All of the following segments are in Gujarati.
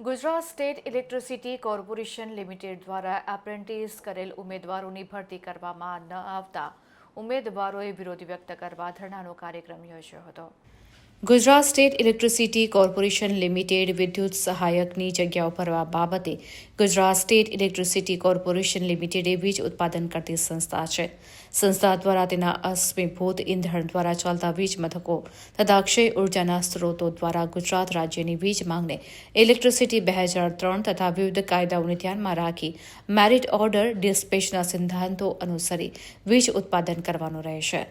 Gujarat state electricity corporation limited દ્વારા એપ્રેન્ટિસ કરેલ ઉમેદવારોની ભરતી કરવામાં ન આવતા ઉમેદવારોએ વિરોધ વ્યક્ત કરવા ધરણાનો કાર્યક્રમ યોજ્યો હતો. Gujarat state electricity corporation limited વિદ્યુત સહાયકની જગ્યાઓ ભરવા બાબતે ગુજરાત સ્ટેટ ઇલેક્ટ્રિસિટી કોર્પોરેશન લિમિટેડે વીજ ઉત્પાદન કરતી સંસ્થા છે. સંસ્થા દ્વારા તેના અશ્મિભૂત ઇંધણ દ્વારા ચાલતા વીજ મથકો તથા અક્ષય ઉર્જાના સ્ત્રોતો દ્વારા ગુજરાત રાજ્યની વીજ માંગને ઇલેક્ટ્રિસિટી બે હજાર ત્રણ તથા વિવિધ કાયદાઓને ધ્યાનમાં રાખી મેરિટ ઓર્ડર ડિસ્પેચના સિદ્ધાંતો અનુસરી વીજ ઉત્પાદન કરવાનું રહેશે.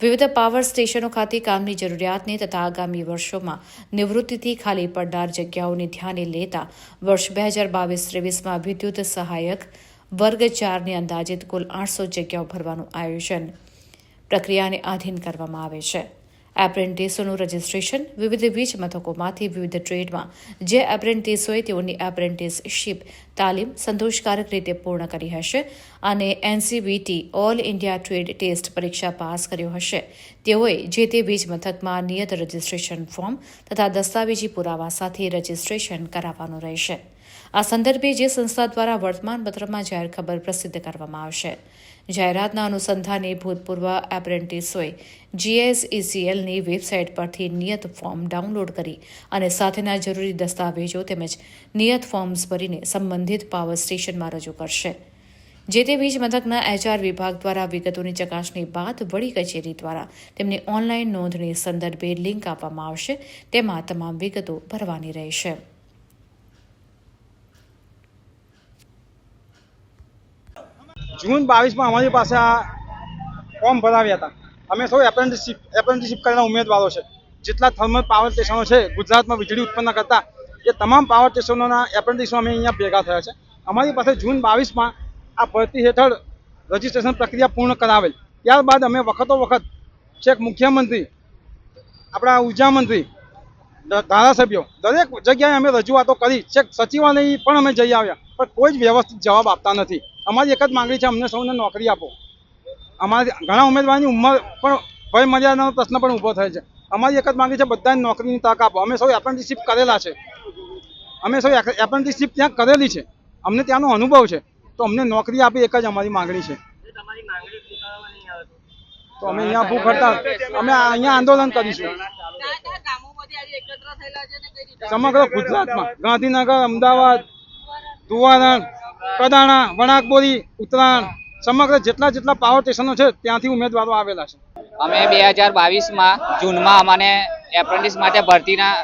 વિવિધ પાવર સ્ટેશનો ખાતે કામની જરૂરિયાતને તથા આગામી વર્ષોમાં નિવૃત્તિથી ખાલી પડનાર જગ્યાઓને ધ્યાને લેતા વર્ષ બે હજાર બાવીસ ત્રેવીસમાં વિદ્યુત સહાયક વર્ગ ચારની અંદાજિત કુલ આઠસો જગ્યાઓ ભરવાનું આયોજન પ્રક્રિયાને આધીન કરવામાં આવે છે. એપ્રેન્ટિસોનું રજિસ્ટ્રેશન વિવિધ વીજ મથકોમાંથી વિવિધ ટ્રેડમાં જે એપ્રેન્ટિસોએ તેઓની એપ્રેન્ટિસશીપ તાલીમ સંતોષકારક રીતે પૂર્ણ કરી હશે. અને NCVT all India trade test પરીક્ષા પાસ કર્યો હશે. તેઓએ જે તે વીજ મથકમાં નિયત રજિસ્ટ્રેશન ફોર્મ તથા દસ્તાવેજી પુરાવા સાથે રજિસ્ટ્રેશન કરાવવાનું રહેશે. આ સંદર્ભે જે સંસ્થા દ્વારા વર્તમાન પત્રમાં જાહેર ખબર પ્રસિદ્ધ કરવામાં આવશે. જાહેરાતના અનુસંધાને ભૂતપૂર્વ એપ્રેન્ટિસોએ જીએસઈસીએલની વેબસાઇટ પરથી નિયત ફોર્મ ડાઉનલોડ કરી અને સાથેના જરૂરી દસ્તાવેજો તેમજ નિયત ફોર્મ્સ ભરીને સંબંધિત પાવર સ્ટેશનમાં રજૂ કરશે. જે તે વીજ મથકના એચઆર વિભાગ દ્વારા વિગતોની ચકાસણી બાદ વડી કચેરી દ્વારા તેમની ઓનલાઈન નોંધણી સંદર્ભે લિંક આપવામાં આવશે. તેમાં તમામ વિગતો ભરવાની રહેશે. જૂન બાવીસમાં અમારી પાસે આ ફોર્મ ભરાવ્યા હતા. અમે સૌ એપ્રેન્ટિસશીપ એપ્રેન્ટિસશીપ કરેલા ઉમેદવારો છે. જેટલા થર્મલ પાવર સ્ટેશનો છે, ગુજરાતમાં વીજળી ઉત્પન્ન કરતા, એ તમામ પાવર સ્ટેશનોના એપ્રેન્ટિસો અમે અહીંયા ભેગા થયા છે. અમારી પાસે જૂન બાવીસમાં આ ભરતી હેઠળ રજીસ્ટ્રેશન પ્રક્રિયા પૂર્ણ કરાવેલ. ત્યારબાદ અમે વખતો વખત છેક મુખ્યમંત્રી, આપણા ઊર્જા મંત્રી ધારાસભ્યો, દરેક જગ્યાએ અમે રજૂઆતો કરી. છેક સચિવાલય પણ અમે જઈ આવ્યા, પણ કોઈ જ વ્યવસ્થિત જવાબ આપતા નથી. અમારી એક જ માંગણી છે, અમને સૌને નોકરી આપો. અમારી ઘણા ઉમેદવારની ઉંમર પણ ભય મર્યાદાનો પ્રશ્ન પણ ઊભો થાય છે. અમારી એક જ માંગણી છે, બધાને નોકરીની તક આપો. અમે સૌ એપ્રેન્ટિસશીપ કરેલા છે. અમે સૌ એપ્રેન્ટિસશીપ ત્યાં કરેલી છે. અમને ત્યાંનો અનુભવ છે. તો અમને નોકરી આપી એક જ અમારી માંગણી છે. તો અમે અહીંયા ભૂખ હડતાલ, અમે અહીંયા આંદોલન કરીશું. સમગ્ર ગુજરાતમાં, ગાંધીનગર, અમદાવાદ, ધુવારણ, કડાણા, વણાકબોરી, ઉત્તરાયણ, સમગ્ર જેટલા જેટલા પાવર સ્ટેશનો છે, ત્યાંથી ઉમેદવારો આવેલા છે. અમે બે હજાર બાવીસમાં જૂનમાં અમને એપ્રેન્ટિસ માટે ભરતીના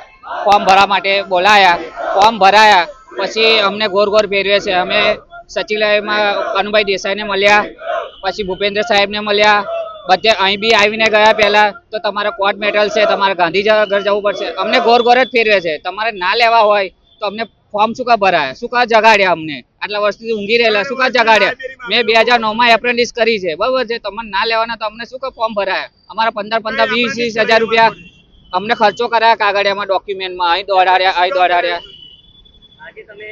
ફોર્મ ભરવા માટે બોલાયા. ફોર્મ ભરાયા, પછી અમને ગોર ગોર ફેરવે છે. અમે સચિવાલયમાં કનુભાઈ દેસાઈને મળ્યા, પછી ભૂપેન્દ્ર સાહેબને મળ્યા, બધે અહીં બી આવીને ગયા પહેલા, તો તમારે કોર્ટ મેટલ છે, તમારે ગાંધીનગર જવું પડશે. અમને ગોર ગોર જ ફેરવે છે. તમારે ના લેવા હોય, તો અમને ફોર્મ શું કા ભરાય? શું કા જગાડ્યા અમને? આટલા વર્ષથી ઊંઘી રહેલા, શું કા જગાડ્યા? મેં બે હજાર નવમાં એપ્રેન્ટિસ કરી છે, બરાબર છે? તમને ના લેવાના, તો અમને શું કા ફોર્મ ભરાયા? અમારા પંદર પંદર, વીસ વીસ હજાર રૂપિયા અમને ખર્ચો કરાયા કાગળિયામાં, ડોક્યુમેન્ટમાં, અહીં દોડાડ્યા અહીં દોડાડ્યા. ને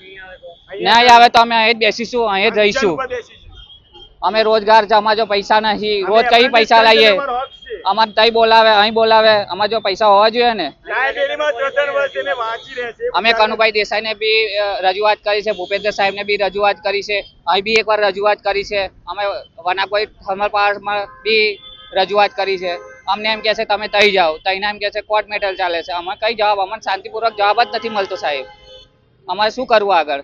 નહીં આવે તો? નહીં આવે તો અમે અહીં જ બેસીશું અહીં જ રહીશું. અમે રોજગાર છે અમારે જો પૈસા નથી. રોજ કઈ પૈસા લઈએ અમારે તઈ બોલાવે અહીં બોલાવે અમારે જો પૈસા હોવા જોઈએ ને? અમે કનુભાઈ દેસાઈને બી અ, રજૂઆત કરી છે ભૂપેન્દ્ર સાહેબ ને બી રજૂઆત કરી છે અહીં બી એકવાર રજૂઆત કરી છે. અમે વનાકોઈ થર્મલ પાવરમાં બી રજૂઆત કરી છે. અમને એમ કહે છે, તમે તઈ જાઓ. તઈને એમ કહે છે કોર્ટ મેટલ ચાલે છે. અમે કઈ જવાબ, અમને શાંતિપૂર્વક જવાબ જ નથી મળતો સાહેબ. અમારે શું કરવું આગળ?